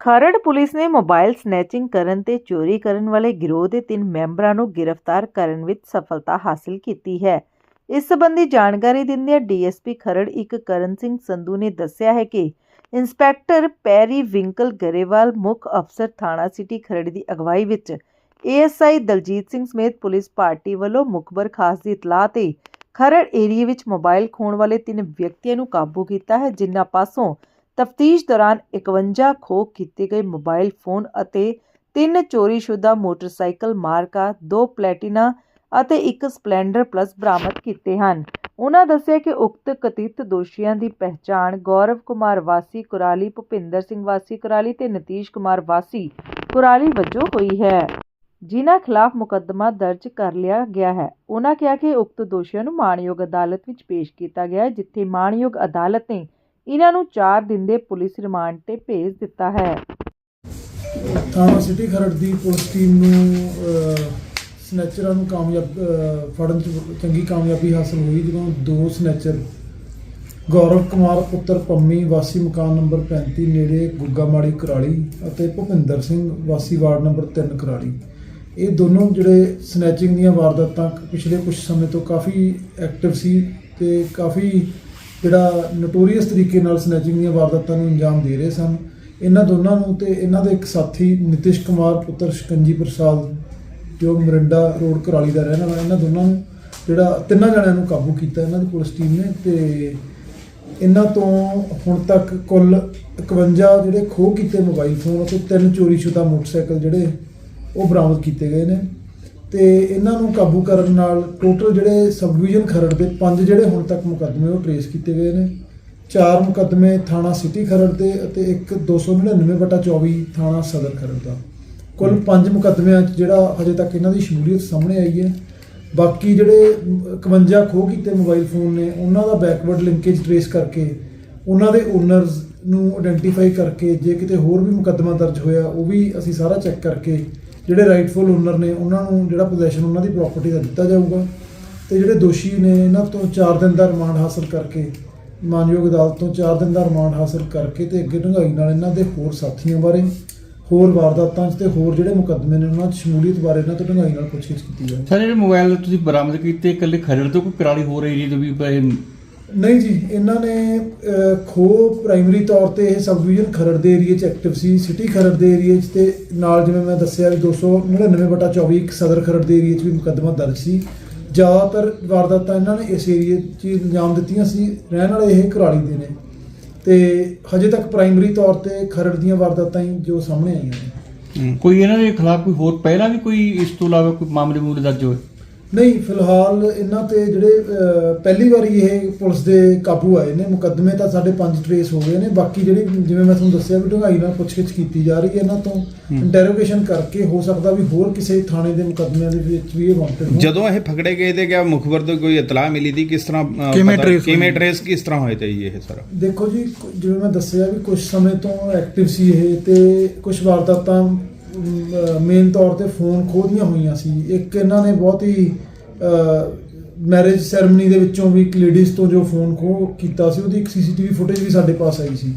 Kharar police ਨੇ mobile snatching ਕਰਨ ਤੇ ਚੋਰੀ ਕਰਨ ਵਾਲੇ ਗਿਰੋਹ ਦੇ ਤਿੰਨ ਮੈਂਬਰਾਂ ਨੂੰ ਗ੍ਰਿਫਤਾਰ ਕਰਨ ਵਿੱਚ ਸਫਲਤਾ ਹਾਸਲ ਕੀਤੀ ਹੈ। ਇਸ ਸੰਬੰਧੀ ਜਾਣਕਾਰੀ ਦਿੰਦਿਆਂ ਡੀਐਸਪੀ ਖਰੜ ਇੱਕ ਕਰਨ ਸਿੰਘ ਸੰਧੂ ਨੇ ਦੱਸਿਆ ਹੈ ਕਿ ਇੰਸਪੈਕਟਰ ਪੈਰੀ ਵਿੰਕਲ ਗਰੇਵਾਲ ਮੁੱਖ ਅਫਸਰ ਥਾਣਾ ਸਿਟੀ ਖਰੜ ਦੀ ਅਗਵਾਈ ਵਿੱਚ ਏਐਸਆਈ ਦਲਜੀਤ ਸਿੰਘ ਸਮੇਤ ਪੁਲਿਸ ਪਾਰਟੀ ਵੱਲੋਂ ਮੁਖਬਰ ਖਾਸ ਦੀ ਇਤਲਾਹ ਤੇ ਖਰੜ ਏਰੀਏ ਵਿੱਚ ਮੋਬਾਈਲ ਖੋਣ ਵਾਲੇ ਤਿੰਨ ਵਿਅਕਤੀਆਂ ਨੂੰ ਕਾਬੂ ਕੀਤਾ ਹੈ, ਜਿਨ੍ਹਾਂ ਪਾਸੋਂ ਤਫਤੀਸ਼ ਦੌਰਾਨ 51 ਖੋਹ ਕੀਤੇ ਗਏ ਮੋਬਾਈਲ ਫੋਨ ਅਤੇ ਤਿੰਨ ਚੋਰੀਸ਼ੁਦਾ ਮੋਟਰਸਾਈਕਲ ਮਾਰਕਾ, ਦੋ ਪਲੈਟੀਨਾ ਅਤੇ ਇੱਕ ਸਪਲੈਂਡਰ ਪਲੱਸ ਬਰਾਮਦ ਕੀਤੇ ਹਨ। ਉਹਨਾਂ ਦੱਸਿਆ ਕਿ ਉਕਤ ਕਥਿਤ ਦੋਸ਼ੀਆਂ ਦੀ ਪਹਿਚਾਣ ਗੌਰਵ ਕੁਮਾਰ ਵਾਸੀ, ਕੁਰਾਲੀ ਭੁਪਿੰਦਰ ਸਿੰਘ ਵਾਸੀ, ਕੁਰਾਲੀ ਤੇ ਨਤੀਸ਼ ਕੁਮਾਰ ਵਾਸੀ, ਕੁਰਾਲੀ ਵਜੋਂ ਹੋਈ ਹੈ। ਜਿਨ੍ਹਾਂ ਖਿਲਾਫ ਮੁਕੱਦਮਾ ਦਰਜ ਕਰ ਲਿਆ ਗਿਆ ਹੈ। ਉਹਨਾਂ ਕਿਹਾ ਕਿ ਉਕਤ ਦੋਸ਼ੀਆਂ ਨੂੰ ਮਾਣਯੋਗ ਅਦਾਲਤ ਵਿੱਚ ਪੇਸ਼ ਕੀਤਾ ਗਿਆ ਹੈ, ਜਿੱਥੇ ਮਾਣਯੋਗ ਅਦਾਲਤ ਨੇ ਇਹਨਾਂ ਨੂੰ 4 ਦਿਨ ਦੇ ਪੁਲਿਸ ਰਿਮਾਂਡ ਤੇ ਭੇਜ ਦਿੱਤਾ ਹੈ। ਥਾਣਾ ਸਿਟੀ ਖਰੜ ਦੀ ਪੁਲਿਸ ਟੀਮ ਨੂੰ ਸਨੈਚਰਾਂ ਨੂੰ ਕਾਮਯਾਬ ਫੜਨ 'ਚ ਚੰਗੀ ਕਾਮਯਾਬੀ ਹਾਸਲ ਹੋਈ ਜਦੋਂ ਦੋ ਸਨੈਚਰ ਗੌਰਵ ਕੁਮਾਰ, ਪੁੱਤਰ ਪੰਮੀ, ਵਾਸੀ ਮਕਾਨ ਨੰਬਰ 35 ਨੇੜੇ ਗੁੱਗਾ ਮਾੜੀ ਕਰਾਲੀ ਅਤੇ ਭੁਪਿੰਦਰ ਸਿੰਘ, ਵਾਸੀ ਵਾਰਡ ਨੰਬਰ 3 ਕਰਾਲੀ। ਇਹ ਦੋਨੋਂ ਜਿਹੜੇ ਸਨੈਚਿੰਗ ਦੀਆਂ ਵਾਰਦਾਤਾਂ ਪਿਛਲੇ ਕੁਝ ਸਮੇਂ ਤੋਂ ਕਾਫੀ ਐਕਟਿਵ ਸੀ ਤੇ ਕਾਫੀ ਜਿਹੜਾ ਨੋਟੋਰੀਅਸ ਤਰੀਕੇ ਨਾਲ ਸਨੈਚਿੰਗ ਦੀਆਂ ਵਾਰਦਾਤਾਂ ਨੂੰ ਅੰਜਾਮ ਦੇ ਰਹੇ ਸਨ, ਇਹਨਾਂ ਦੋਨਾਂ ਨੂੰ ਤੇ ਇਹਨਾਂ ਦੇ ਇੱਕ ਸਾਥੀ ਨਿਤਿਸ਼ ਕੁਮਾਰ, ਪੁੱਤਰ ਸ਼ਿਕੰਜੀ ਪ੍ਰਸਾਦ, ਜੋ ਮਰਿੰਡਾ ਰੋਡ ਕਰਾਲੀ ਦਾ ਰਹਿਣ ਵਾਲਾ, ਇਹਨਾਂ ਦੋਨਾਂ ਨੂੰ ਜਿਹੜਾ ਤਿੰਨਾਂ ਜਣਿਆਂ ਨੂੰ ਕਾਬੂ ਕੀਤਾ ਇਹਨਾਂ ਦੀ ਪੁਲਿਸ ਟੀਮ ਨੇ ਤੇ ਇਹਨਾਂ ਤੋਂ ਹੁਣ ਤੱਕ ਕੁੱਲ 51 ਜਿਹੜੇ ਖੋਹ ਕੀਤੇ ਮੋਬਾਈਲ ਫੋਨ ਅਤੇ ਤਿੰਨ ਚੋਰੀਸ਼ੁਦਾ ਮੋਟਰਸਾਈਕਲ ਜਿਹੜੇ ਉਹ ਬਰਾਮਦ ਕੀਤੇ ਗਏ ਨੇ। ਤੇ ਇਹਨਾਂ ਨੂੰ ਕਾਬੂ ਕਰਨ ਨਾਲ ਟੋਟਲ ਜਿਹੜੇ ਸਬ ਡਿਵੀਜ਼ਨ ਖਰੜ ਦੇ ਪੰਜ ਜਿਹੜੇ ਹੁਣ ਤੱਕ ਮੁਕੱਦਮੇ ਉਹ ਟਰੇਸ ਕੀਤੇ ਗਏ ਨੇ। ਚਾਰ ਮੁਕੱਦਮੇ ਥਾਣਾ ਸਿਟੀ ਖਰੜ ਦੇ ਅਤੇ ਇੱਕ 299 ਬਟਾ 24 ਥਾਣਾ ਸਦਰ ਖਰੜ ਦਾ। ਕੁੱਲ ਪੰਜ ਮੁਕੱਦਮਿਆਂ 'ਚ ਜਿਹੜਾ ਹਜੇ ਤੱਕ ਇਹਨਾਂ ਦੀ ਸ਼ਮੂਲੀਅਤ ਸਾਹਮਣੇ ਆਈ ਹੈ। ਬਾਕੀ ਜਿਹੜੇ 51 ਖੋਹ ਕੀਤੇ ਮੋਬਾਈਲ ਫੋਨ ਨੇ ਉਹਨਾਂ ਦਾ ਬੈਕਵਰਡ ਲਿੰਕੇਜ ਟਰੇਸ ਕਰਕੇ ਉਹਨਾਂ ਦੇ ਓਨਰਸ ਨੂੰ ਆਇਡੈਂਟੀਫਾਈ ਕਰਕੇ ਜੇ ਕਿਤੇ ਹੋਰ ਵੀ ਮੁਕੱਦਮਾ ਦਰਜ ਹੋਇਆ ਉਹ ਵੀ ਅਸੀਂ ਸਾਰਾ ਚੈੱਕ ਕਰਕੇ ਜਿਹੜੇ ਰਾਈਟਫੁਲ ਓਨਰ ਨੇ, ਉਹਨਾਂ ਨੂੰ ਜਿਹੜਾ ਪੋਜੀਸ਼ਨ ਉਹਨਾਂ ਦੀ ਪ੍ਰਾਪਰਟੀ ਦਾ ਦਿੱਤਾ ਜਾਊਗਾ। ਤੇ ਜਿਹੜੇ ਦੋਸ਼ੀ ਨੇ, ਇਹਨਾਂ ਤੋਂ 4 ਦਿਨ ਦਾ ਰਿਮਾਂਡ ਹਾਸਲ ਕਰਕੇ, ਮਾਨਯੋਗ ਅਦਾਲਤ ਤੋਂ 4 ਦਿਨ ਦਾ ਰਿਮਾਂਡ ਹਾਸਲ ਕਰਕੇ ਤੇ ਅੱਗੇ ਢੰਗਾਈ ਨਾਲ ਇਹਨਾਂ ਦੇ ਹੋਰ ਸਾਥੀਆਂ ਬਾਰੇ, ਹੋਰ ਵਾਰਦਾਤਾਂ 'ਚ ਤੇ ਹੋਰ ਜਿਹੜੇ ਮੁਕੱਦਮੇ ਨੇ ਉਹਨਾਂ 'ਚ ਸ਼ਮੂਲੀਅਤ ਬਾਰੇ ਇਹਨਾਂ ਤੋਂ ਢੰਗਾਈ ਨਾਲ ਪੁੱਛਗਿੱਛ ਕੀਤੀ ਜਾਵੇ ਸਰ ਜਿਹੜੇ ਮੋਬਾਈਲ ਤੁਸੀਂ ਬਰਾਮਦ ਕੀਤੇ, ਇਕੱਲੇ ਖਰੜ ਤੋਂ ਕੋਈ ਕਰਾਲੀ ਹੋਰ ਏਰੀਆ ਤੋਂ ਵੀ ਨਹੀਂ ਜੀ, ਇਹਨਾਂ ਨੇ ਖੋ ਖੋਹ ਪ੍ਰਾਇਮਰੀ ਤੌਰ ਤੇ ਇਹ ਸਬ ਡਿਵੀਜ਼ਨ ਖਰੜ ਦੇ ਏਰੀਆ 'ਚ ਐਕਟਿਵ ਸੀ ਸਿਟੀ ਖਰੜ ਦੇ ਏਰੀਆ 'ਚ ਤੇ ਨਾਲ ਜਿਵੇਂ ਮੈਂ ਦੱਸਿਆ ਵੀ 299 ਬਟਾ 24 ਇੱਕ ਸਦਰ ਖਰੜ ਦੇ ਏਰੀਆ 'ਚ ਵੀ ਮੁਕੱਦਮਾ ਦਰਜ ਸੀ। ਜ਼ਿਆਦਾਤਰ ਵਾਰਦਾਤਾਂ ਇਹਨਾਂ ਨੇ ਇਸ ਏਰੀਆ 'ਚ ਹੀ ਅੰਜਾਮ ਦਿੱਤੀਆਂ ਸੀ, ਰਹਿਣ ਵਾਲੇ ਇਹ ਘਰਾਲੀ ਦੇ ਨੇ। ਤੇ ਹਜੇ ਤੱਕ ਪ੍ਰਾਇਮਰੀ ਤੌਰ ਤੇ ਖਰੜ ਦੀਆਂ ਵਾਰਦਾਤਾਂ ਹੀ ਜੋ ਸਾਹਮਣੇ ਆਈਆਂ ਨੇ। ਕੋਈ ਇਹਨਾਂ ਦੇ ਖਿਲਾਫ ਕੋਈ ਹੋਰ ਪਹਿਲਾਂ ਵੀ ਕੋਈ ਇਸ ਤੋਂ ਇਲਾਵਾ ਕੋਈ ਮਾਮਲੇ ਮੂਲੇ ਦਰਜ ਹੋਏ? ਨਹੀਂ ਫਿਲਹਾਲ ਇਹਨਾਂ ਤੇ ਜਿਹੜੇ ਪਹਿਲੀ ਵਾਰੀ ਇਹ ਪੁਲਿਸ ਦੇ ਕਾਬੂ ਆਏ ਨੇ ਮੁਕੱਦਮੇ ਤਾਂ ਸਾਡੇ ਪੰਜ ਟਰੇਸ ਹੋ ਗਏ ਨੇ ਬਾਕੀ ਜਿਹੜੀ ਜਿਵੇਂ ਮੈਂ ਤੁਹਾਨੂੰ ਦੱਸਿਆ ਵੀ ਢੰਗਾਈ ਨਾਲ ਪੁੱਛਗਿੱਛ ਕੀਤੀ ਜਾ ਰਹੀ ਹੈ ਇਹਨਾਂ ਤੋਂ ਇੰਟਰੋਗੇਸ਼ਨ ਕਰਕੇ ਹੋ ਸਕਦਾ ਵੀ ਹੋਰ ਕਿਸੇ ਥਾਣੇ ਦੇ ਮੁਕੱਦਮਿਆਂ ਦੇ ਵਿੱਚ ਵੀ ਇਹ ਵਾਂਟਡ ਜਦੋਂ ਇਹ ਫਕੜੇ ਗਏ ਤੇ ਕਿਆ ਮੁਖਬਰ ਤੋਂ ਕੋਈ ਇਤਲਾਹ ਮਿਲੀ ਸੀ? ਕਿਸ ਤਰ੍ਹਾਂ ਕਿਵੇਂ? ਟ੍ਰੇਸ ਕਿਸ ਤਰ੍ਹਾਂ ਹੋਏ ਤੇ ਇਹ ਸਾਰਾ? ਦੇਖੋ ਜੀ ਜਿਵੇਂ ਮੈਂ ਦੱਸਿਆ ਵੀ ਕੁਝ ਸਮੇਂ ਤੋਂ ਐਕਟਿਵ ਸੀ ਇਹ ਤੇ ਕੁਝ ਵਾਰਦਾਤਾਂ ਮੇਨ ਤੌਰ ਤੇ ਫੋਨ ਖੋਦੀਆਂ ਹੋਈਆਂ ਸੀ। ਇੱਕ ਇਹਨਾਂ ਨੇ ਬਹੁਤ ਹੀ ਮੈਰਿਜ ਸੈਰਮਨੀ ਦੇ ਵਿੱਚੋਂ ਵੀ ਇੱਕ ਲੇਡੀਜ਼ ਤੋਂ ਜੋ ਫੋਨ ਖੋ ਕੀਤਾ ਸੀ, ਉਹਦੀ ਇੱਕ ਸੀਸੀਟੀਵੀ ਫੁਟੇਜ ਵੀ ਸਾਡੇ ਪਾਸ ਆਈ ਸੀ।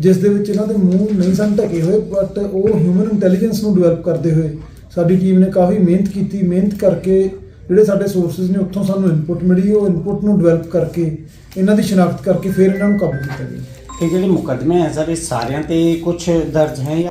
ਜਿਸ ਦੇ ਵਿੱਚ ਇਹਨਾਂ ਦੇ ਮੂੰਹ ਨਹੀਂ ਸਨ ਢਕੇ ਹੋਏ ਬਟ ਉਹ ਹਿਊਮਨ ਇੰਟੈਲੀਜੈਂਸ ਨੂੰ ਡਿਵੈਲਪ ਕਰਦੇ ਹੋਏ ਸਾਡੀ ਟੀਮ ਨੇ ਕਾਫੀ ਮਿਹਨਤ ਕੀਤੀ। ਮਿਹਨਤ ਕਰਕੇ ਜਿਹੜੇ ਸਾਡੇ ਸੋਰਸਸ ਨੇ, ਉੱਥੋਂ ਸਾਨੂੰ ਇਨਪੁਟ ਮਿਲੀ। ਉਹ ਇਨਪੁਟ ਨੂੰ ਡਿਵੈਲਪ ਕਰਕੇ ਇਹਨਾਂ ਦੀ ਸ਼ਨਾਖਤ ਕਰਕੇ ਫਿਰ ਇਹਨਾਂ ਨੂੰ ਕਾਬੂ ਕੀਤਾ ਗਿਆ। ਇਹ ਜਿਹੜੇ ਮੁਕੱਦਮੇ ਹੈ ਸਰ ਇਹ ਸਾਰਿਆਂ ਤੇ ਕੁਝ ਦਰਜ ਹੈ ਜਾਂ